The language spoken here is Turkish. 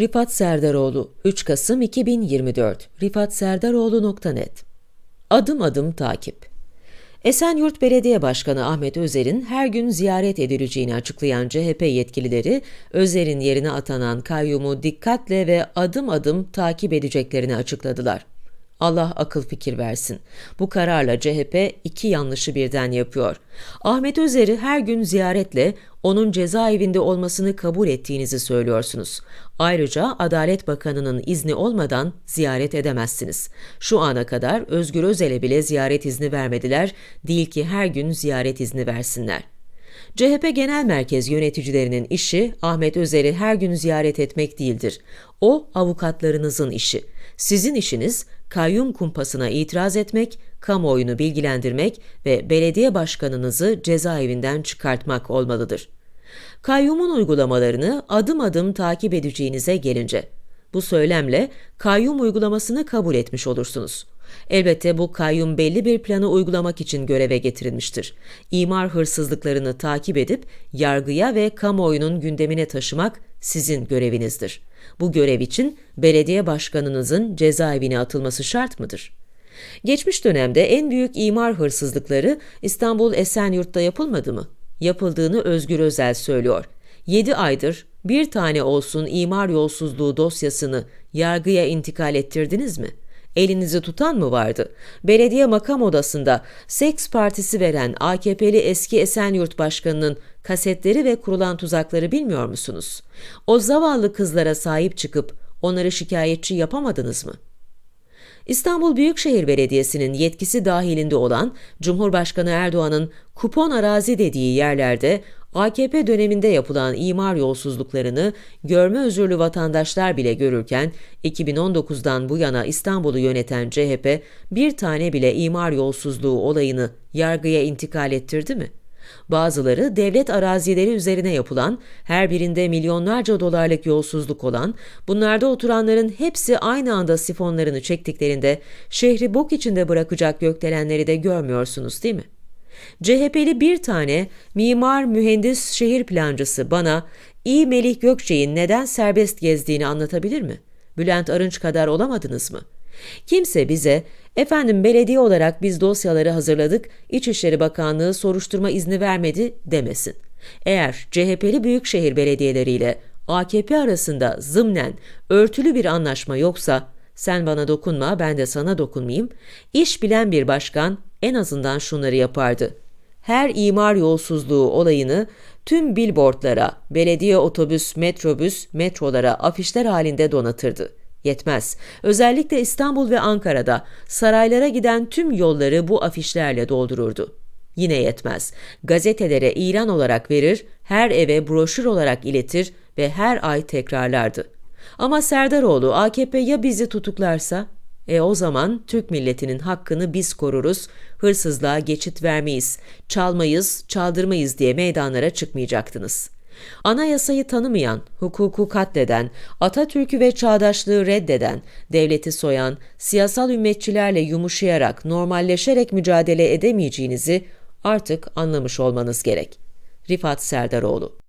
Rifat Serdaroğlu 3 Kasım 2024 rifatserdaroğlu.net Adım adım takip. Esenyurt Belediye Başkanı Ahmet Özer'in her gün ziyaret edileceğini açıklayan CHP yetkilileri, Özer'in yerine atanan kayyumu dikkatle ve adım adım takip edeceklerini açıkladılar. Allah akıl fikir versin. Bu kararla CHP iki yanlışı birden yapıyor. Ahmet Özer'i her gün ziyaretle onun cezaevinde olmasını kabul ettiğinizi söylüyorsunuz. Ayrıca Adalet Bakanı'nın izni olmadan ziyaret edemezsiniz. Şu ana kadar Özgür Özel'e bile ziyaret izni vermediler, değil ki her gün ziyaret izni versinler. CHP Genel Merkez yöneticilerinin işi Ahmet Özer'i her gün ziyaret etmek değildir. O avukatlarınızın işi. Sizin işiniz kayyum kumpasına itiraz etmek, kamuoyunu bilgilendirmek ve belediye başkanınızı cezaevinden çıkartmak olmalıdır. Kayyumun uygulamalarını adım adım takip edeceğinize gelince, bu söylemle kayyum uygulamasını kabul etmiş olursunuz. Elbette bu kayyum belli bir planı uygulamak için göreve getirilmiştir. İmar hırsızlıklarını takip edip yargıya ve kamuoyunun gündemine taşımak sizin görevinizdir. Bu görev için belediye başkanınızın cezaevine atılması şart mıdır? Geçmiş dönemde en büyük imar hırsızlıkları İstanbul Esenyurt'ta yapılmadı mı? Yapıldığını Özgür Özel söylüyor. 7 aydır bir tane olsun imar yolsuzluğu dosyasını yargıya intikal ettirdiniz mi? Elinizi tutan mı vardı? Belediye makam odasında seks partisi veren AKP'li eski Esenyurt Başkanı'nın kasetleri ve kurulan tuzakları bilmiyor musunuz? O zavallı kızlara sahip çıkıp onları şikayetçi yapamadınız mı? İstanbul Büyükşehir Belediyesi'nin yetkisi dahilinde olan Cumhurbaşkanı Erdoğan'ın kupon arazi dediği yerlerde AKP döneminde yapılan imar yolsuzluklarını görme özürlü vatandaşlar bile görürken 2019'dan bu yana İstanbul'u yöneten CHP bir tane bile imar yolsuzluğu olayını yargıya intikal ettirdi mi? Bazıları devlet arazileri üzerine yapılan, her birinde milyonlarca dolarlık yolsuzluk olan, bunlarda oturanların hepsi aynı anda sifonlarını çektiklerinde şehri bok içinde bırakacak gökdelenleri de görmüyorsunuz değil mi? CHP'li bir tane mimar, mühendis, şehir plancısı bana iyi Melih Gökçe'nin neden serbest gezdiğini anlatabilir mi? Bülent Arınç kadar olamadınız mı?'' Kimse bize, efendim belediye olarak biz dosyaları hazırladık, İçişleri Bakanlığı soruşturma izni vermedi demesin. Eğer CHP'li büyükşehir belediyeleriyle AKP arasında zımnen örtülü bir anlaşma yoksa, sen bana dokunma ben de sana dokunmayayım, iş bilen bir başkan en azından şunları yapardı. Her imar yolsuzluğu olayını tüm billboardlara, belediye otobüs, metrobüs, metrolara afişler halinde donatırdı yetmez. Özellikle İstanbul ve Ankara'da saraylara giden tüm yolları bu afişlerle doldururdu. Yine yetmez. Gazetelere ilan olarak verir, her eve broşür olarak iletir ve her ay tekrarlardı. Ama Serdaroğlu AKP ya bizi tutuklarsa? E o zaman Türk milletinin hakkını biz koruruz, hırsızlığa geçit vermeyiz, çalmayız, çaldırmayız diye meydanlara çıkmayacaktınız.'' Anayasayı tanımayan, hukuku katleden, Atatürk'ü ve çağdaşlığı reddeden, devleti soyan, siyasal ümmetçilerle yumuşayarak, normalleşerek mücadele edemeyeceğinizi artık anlamış olmanız gerek. Rifat Serdaroğlu